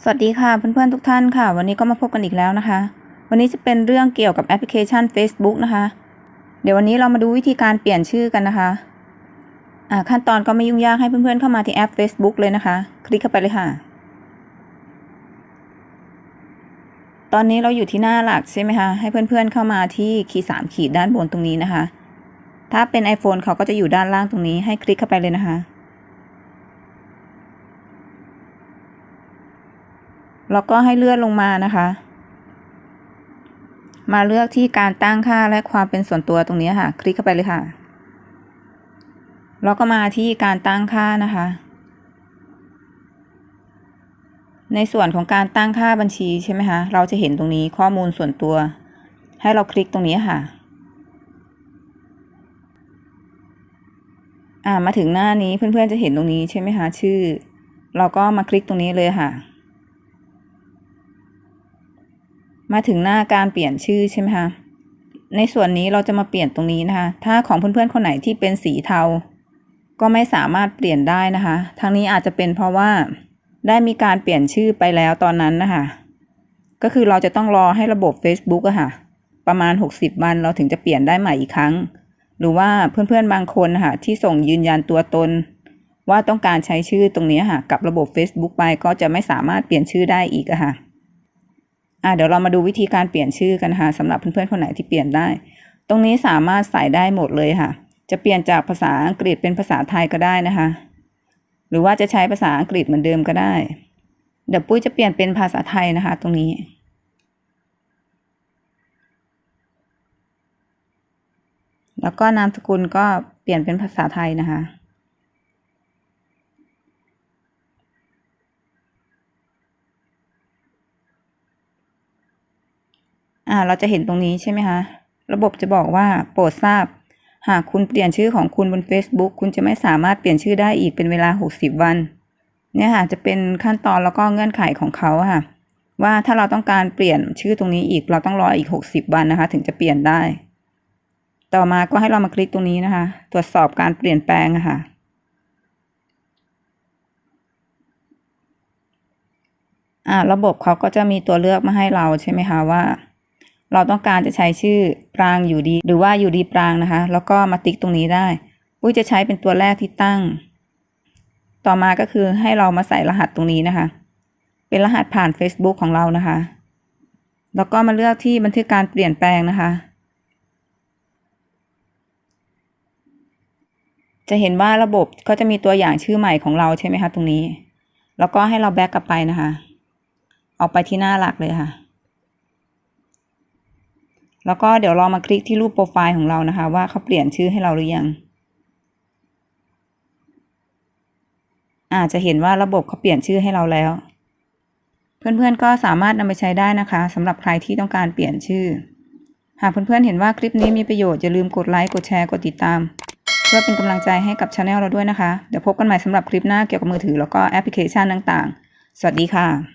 สวัสดีค่ะเพื่อนๆทุกท่านค่ะ วันนี้ก็มาพบกันอีกแล้วนะคะ วันนี้จะเป็นเรื่องเกี่ยวกับแอปพลิเคชัน Facebook นะคะ เดี๋ยววันนี้เรามาดูวิธีการเปลี่ยนชื่อกันนะคะอ่าขั้นตอนก็ไม่ยุ่งยากให้เพื่อนๆเข้ามาที่แอป Facebook เลยนะคะ คลิกเข้าไปเลยค่ะ ตอนนี้เราอยู่ที่หน้าหลักใช่ไหมคะให้เพื่อนๆเข้ามาที่ขีดสามขีดด้านบนตรงนี้นะคะ ถ้าเป็น iPhone เขาก็จะอยู่ด้านล่างตรงนี้ให้คลิกเข้าไปเลยนะคะ แล้วก็ให้เลื่อนลงมานะคะ มาเลือกที่การตั้งค่าและความเป็นส่วนตัวตรงนี้ค่ะ คลิกเข้าไปเลยค่ะ แล้วก็มาที่การตั้งค่านะคะ ในส่วนของการตั้งค่าบัญชีใช่ไหมคะ เราจะเห็นตรงนี้ข้อมูลส่วนตัว ให้เราคลิกตรงนี้ค่ะอ่ามาถึงหน้านี้เพื่อนๆจะเห็นตรงนี้ใช่ไหมคะชื่อ เราก็มาคลิกตรงนี้เลยค่ะ มาถึงหน้าการเปลี่ยนชื่อใช่ไหมคะในส่วนนี้เราจะมาเปลี่ยนตรงนี้นะคะ ถ้าของเพื่อนๆคนไหนที่เป็นสีเทา ก็ไม่สามารถเปลี่ยนได้นะคะ ทั้งนี้อาจจะเป็นเพราะว่าได้มีการเปลี่ยนชื่อไปแล้วตอนนั้นนะคะ ก็คือเราจะต้องรอให้ระบบ Facebook อะค่ะ ประมาณ 60 วันเราถึงจะเปลี่ยนได้ใหม่อีกครั้ง หรือว่าเพื่อนๆบางคนนะคะที่ส่งยืนยันตัวตน ว่าต้องการใช้ชื่อตรงนี้ค่ะ กับระบบ Facebook ไปก็จะไม่สามารถเปลี่ยนชื่อได้อีกอะค่ะ อ่าเดี๋ยวเรามาดูวิธีการเปลี่ยนชื่อกันนะคะสำหรับเพื่อนๆคนไหนที่เปลี่ยนได้ ตรงนี้สามารถใส่ได้หมดเลยค่ะ จะเปลี่ยนจากภาษาอังกฤษเป็นภาษาไทยก็ได้นะคะ หรือว่าจะใช้ภาษาอังกฤษเหมือนเดิมก็ได้ เดี๋ยวปุ้ยจะเปลี่ยนเป็นภาษาไทยนะคะ ตรงนี้แล้วก็นามสกุลก็เปลี่ยนเป็นภาษาไทยนะคะ อ่า เราจะเห็นตรงนี้ใช่ไหมคะ ระบบจะบอกว่าโปรดทราบ หากคุณเปลี่ยนชื่อของคุณบน Facebook คุณจะไม่สามารถเปลี่ยนชื่อได้อีกเป็นเวลา 60 วัน เนี่ยค่ะ จะเป็นขั้นตอนแล้วก็เงื่อนไขของเขาค่ะ ว่าถ้าเราต้องการเปลี่ยนชื่อตรงนี้อีก เราต้องรออีก 60 วันนะคะ ถึงจะเปลี่ยนได้ ต่อมาก็ให้เรามาคลิกตรงนี้นะคะ ตรวจสอบการเปลี่ยนแปลงะค่ะอ่าระบบเขาก็จะมีตัวเลือกมาให้เราใช่ไหมคะว่า เราต้องการจะใช้ชื่อปรางอยู่ดี หรือว่าอยู่ดีปรางนะคะ แล้วก็มาติ๊กตรงนี้ได้ปุ้ยจะใช้เป็นตัวแรกที่ตั้ง ต่อมาก็คือให้เรามาใส่รหัสตรงนี้นะคะ เป็นรหัสผ่าน Facebook ของเรานะคะ แล้วก็มาเลือกที่บันทึกการเปลี่ยนแปลงนะคะ จะเห็นว่าระบบก็จะมีตัวอย่างชื่อใหม่ของเราใช่ไหมคะตรงนี้ แล้วก็ให้เราแบ็กกลับไปนะคะ ออกไปที่หน้าหลักเลยค่ะ แล้วก็เดี๋ยวเรามาคลิกที่รูปโปรไฟล์ของเรานะคะ ว่าเขาเปลี่ยนชื่อให้เราหรือยัง อาจจะเห็นว่าระบบเขาเปลี่ยนชื่อให้เราแล้ว เพื่อนๆก็สามารถนำไปใช้ได้นะคะสำหรับใครที่ต้องการเปลี่ยนชื่อ หากเพื่อนๆเห็นว่าคลิปนี้มีประโยชน์อย่าลืมกดไลค์กดแชร์กดติดตาม เพื่อเป็นกำลังใจให้กับช anel เราด้วยนะคะ เดี๋ยวพบกันใหม่สำหรับคลิปหน้าเกี่ยวกับมือถือแล้วก็แอปพลิเคชันต่างๆ สวัสดีค่ะ